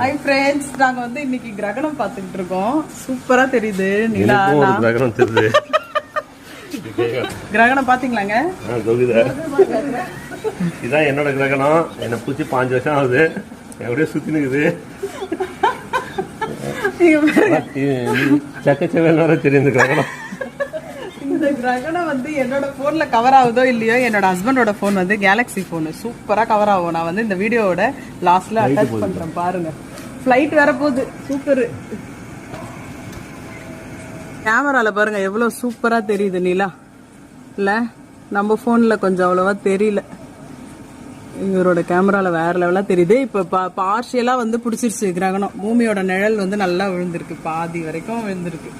Hi friends நாங்க வந்து இன்னைக்கு கிரகணம் பார்த்துக்கிட்டு இருக்கோம். சூப்பரா தெரியுது நிலா கிரகணம் தெரியுது. கிரகணம் பாத்தீங்களங்க இதான் என்னோட கிரகணம். என்னை பூச்சி பாஞ்சு வருஷம் ஆகுது. எப்படியோ சுத்தி நிக்குது சக்கச்சவேல் வர தெரியும் இந்த கிரகணம். இந்த கிரகணம் வந்து என்னோட போன்ல கவர் ஆகுதோ இல்லையோ என்னோட ஹஸ்பண்டோட போன் வந்து கேலக்ஸி போன் சூப்பரா கவர் ஆகும். நான் வந்து இந்த வீடியோவோட லாஸ்ட்ல அட்டாச் பண்றேன். பாருங்க. ஃப்ளைட் வர போகுது. சூப்பர் கேமரால பாருங்க எவ்வளவு சூப்பரா தெரியுது நிலா. இல்ல? நம்ம போன்ல கொஞ்சம் அவ்வளவா தெரியல. இவரோட கேமரால வேற லெவலா தெரியுது. இப்ப பார்ஷியலா வந்து பிடிச்சிருச்சு. கிரகணம். பூமியோட நிழல் வந்து நல்லா விழுந்திருக்கு. பாதி வரைக்கும் விழுந்திருக்கு.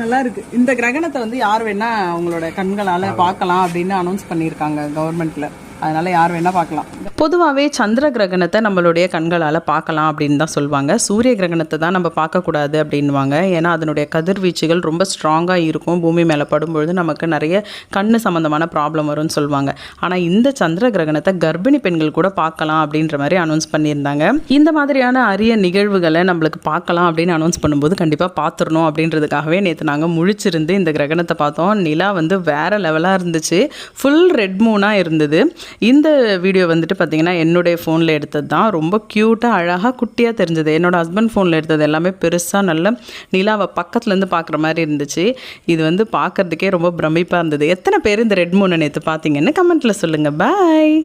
நல்லா இருக்கு இந்த கிரகணத்தை வந்து யார் வேணா உங்களோட கண்களால பார்க்கலாம் அப்படின்னு அனௌன்ஸ் பண்ணியிருக்காங்க கவர்மெண்ட்ல அதனால யார் வேணா பார்க்கலாம். பொதுவாகவே சந்திர கிரகணத்தை நம்மளுடைய கண்களால் பார்க்கலாம் அப்படின்னு தான் சொல்லுவாங்க சூரிய கிரகணத்தை தான் நம்ம பார்க்கக்கூடாது அப்படின்வாங்க ஏன்னா அதனுடைய கதிர்வீச்சுகள் ரொம்ப ஸ்ட்ராங்காக இருக்கும். பூமி மேலே படும்பொழுது நமக்கு நிறைய கண்ணு சம்மந்தமான ப்ராப்ளம் வரும்னு சொல்லுவாங்க ஆனால் இந்த சந்திர கிரகணத்தை கர்ப்பிணி பெண்கள் கூட பார்க்கலாம் அப்படின்ற மாதிரி அனௌன்ஸ் பண்ணியிருந்தாங்க. இந்த மாதிரியான அரிய நிகழ்வுகளை நம்மளுக்கு பார்க்கலாம் அப்படின்னு அனௌன்ஸ் பண்ணும்போது கண்டிப்பாக பார்த்துடணும் அப்படின்றதுக்காகவே நேற்று நாங்கள் முழிச்சிருந்து இந்த கிரகணத்தை பார்த்தோம். நிலா வந்து வேற லெவலாக இருந்துச்சு. ஃபுல் ரெட் மூனாக இருந்தது. இந்த வீடியோ வந்துட்டு பார்த்தீங்கன்னா என்னுடைய ஃபோனில் எடுத்தது தான். ரொம்ப க்யூட்டாக அழகாக குட்டியாக தெரிஞ்சது. என்னோட ஹஸ்பண்ட் ஃபோனில் எடுத்தது எல்லாமே பெருசாக நல்ல நிலாவை பக்கத்துலேருந்து பார்க்குற மாதிரி இருந்துச்சு. இது வந்து பார்க்கறதுக்கே ரொம்ப பிரமிப்பாக இருந்தது. எத்தனை பேர் இந்த ரெட் மூணு நேற்று பார்த்தீங்கன்னு கமெண்ட்டில் சொல்லுங்கள் பாய்